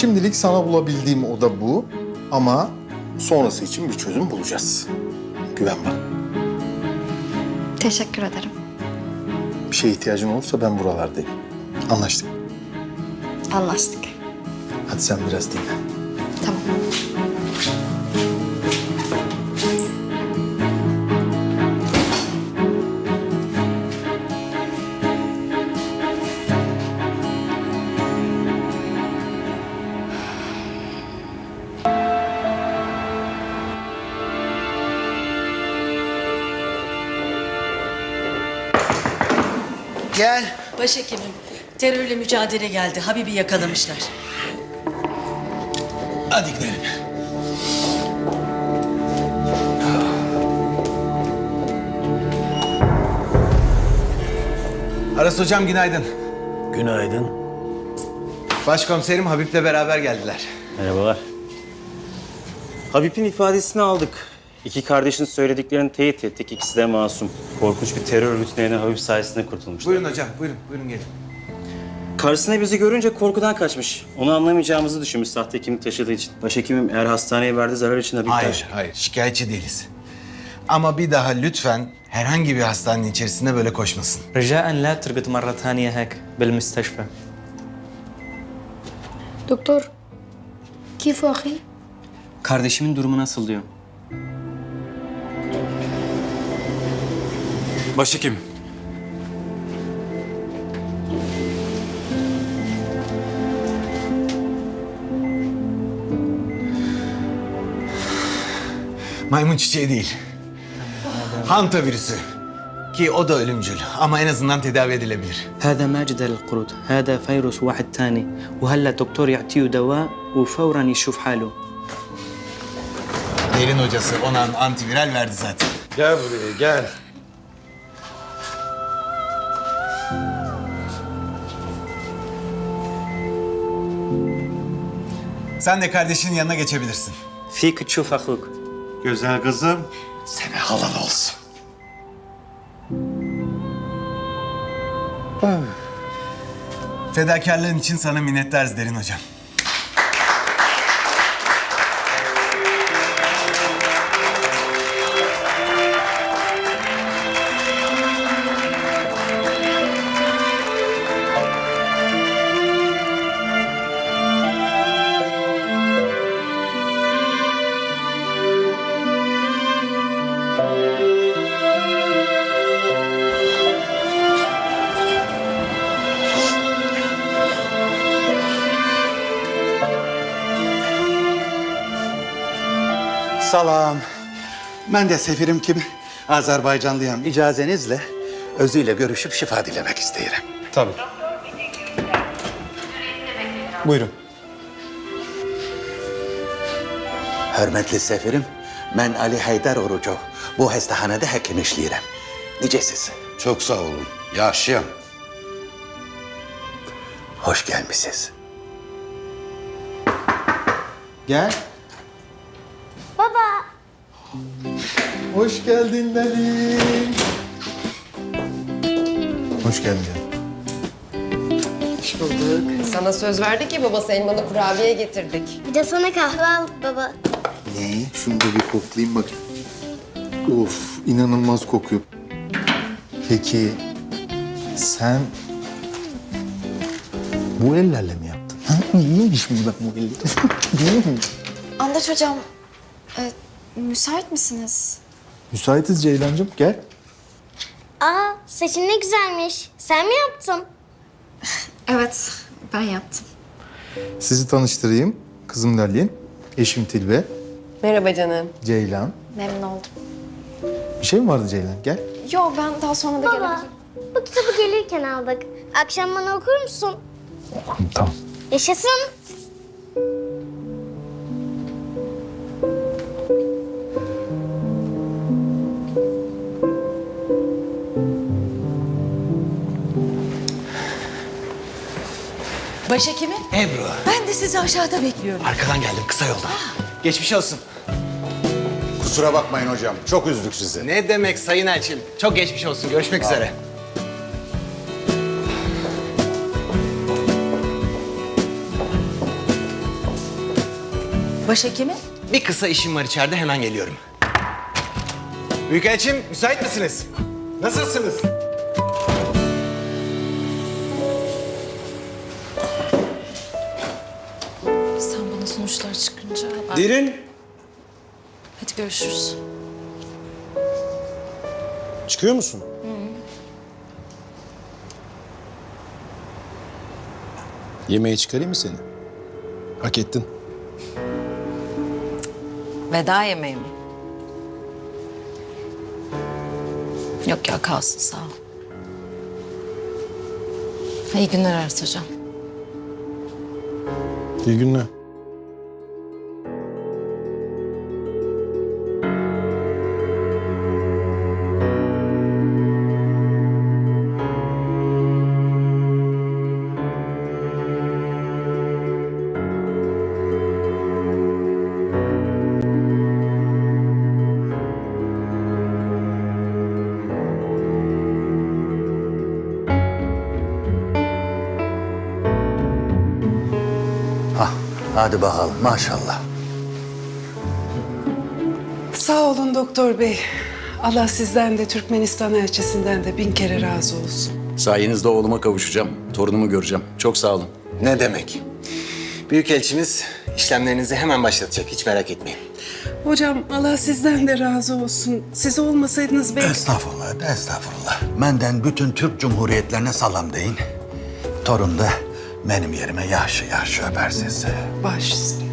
Şimdilik sana bulabildiğim oda bu. Ama sonrası için bir çözüm bulacağız. Güven bana. Teşekkür ederim. Bir şeye ihtiyacın olursa ben buralardayım. Anlaştık. Anlaştık. Hadi sen biraz dinlen. Tamam. Gel. Başhekimim, terörle mücadele geldi. Habib'i yakalamışlar. Hadi gidelim. Aras hocam günaydın. Günaydın. Başkomiserim Habib'le beraber geldiler. Merhabalar. Habib'in ifadesini aldık. İki kardeşin söylediklerini teyit ettik. İkisi de masum. Korkunç bir terör örgütüne Habib sayesinde kurtulmuşlar. Buyurun hocam, buyurun, buyurun gelin. Karşısına bizi görünce korkudan kaçmış. Onu anlamayacağımızı düşünmüş sahte kimlik taşıdığı için. Başhekimim eğer hastaneye verdiği zarar için Habib Hayır, hayır. Şikayetçi değiliz. Ama bir daha lütfen herhangi bir hastanenin içerisinde böyle koşmasın. رجاء لا ترقد مرة ثانية هيك بالمستشفى دكتور كيف أخي؟ Kardeşimin durumu nasıl diyor? Başhekim. Maymun çiçeği değil. Hanta virüsü. Ki o da ölümcül ama en azından tedavi edilebilir. هذا ما جدل القرود هذا فيروس واحد تاني وهلا دكتور يعطيه دواء وفورا يشوف حاله Derin hocası ona antiviral verdi zaten. Gel buraya gel. Sen de kardeşinin yanına geçebilirsin. Fik çufaklık. Güzel kızım. Sana halal olsun. Fedakarlığın için sana minnettarız Derin Hocam. Salam. Ben de sefirim kim? Azerbaycanlıyım. İcazenizle özüyle görüşüp şifa dilemek isteyirim. Tabii. Buyurun. Hürmetli sefirim, ben Ali Haydar Orucu. Bu hastahanede hekim işleyirim. Nicesiz. Çok sağ olun. Yaşayam. Hoş gelmişsiniz. Gel. Hoş geldin Lali. Hoş geldin. Hoş bulduk. Sana söz verdik ya babası elmalı kurabiye getirdik. bir de sana kahve aldık baba. Ne? Şunu da bir koklayayım bakayım. Of inanılmaz kokuyor. Peki sen bu ellerle mi yaptın? Ha? İyiymiş mi bak bu eller? Değil mi? Andaç hocam, e, müsait misiniz? Müsaitiz Ceylancığım gel. Aa saçın ne güzelmiş. Sen mi yaptın? Evet, ben yaptım. Sizi tanıştırayım. Kızım Lalin, eşim Tilbe, Merhaba canım. Ceylan. Memnun oldum. Bir şey mi vardı Ceylan? Gel. Yo, ben daha sonra da Baba gelebilirim. bu kitabı gelirken aldık. Akşam bana okur musun? Tamam. Yaşasın. Başhekimim, Ebru. ben de sizi aşağıda bekliyorum. Arkadan geldim kısa yoldan. Geçmiş olsun. Kusura bakmayın hocam. Çok üzdük sizi. Ne demek Sayın Elçim? Çok geçmiş olsun. Görüşmek üzere. Başhekimi? Bir kısa işim var içeride hemen geliyorum. Büyükelçim müsait misiniz? Nasılsınız? Sonuçlar çıkınca haber... Derin. Hadi görüşürüz. Çıkıyor musun? Yemeğe çıkarayım mı seni? Hak ettin. Veda yemeği mi? Yok ya kalsın sağ ol. İyi günler hocam. İyi günler. Hadi bakalım maşallah. Sağ olun doktor bey. Allah sizden de Türkmenistan elçisinden de bin kere razı olsun. Sayenizde oğluma kavuşacağım. Torunumu göreceğim. Çok sağ olun. Ne demek? Büyükelçimiz işlemlerinizi hemen başlatacak hiç merak etmeyin. Hocam Allah sizden de razı olsun. Siz olmasaydınız belki... Estağfurullah, estağfurullah. Menden bütün Türk Cumhuriyetlerine salam deyin. Torun da benim yerime yaşlı yaşlı öper sizi. Baş üstüne.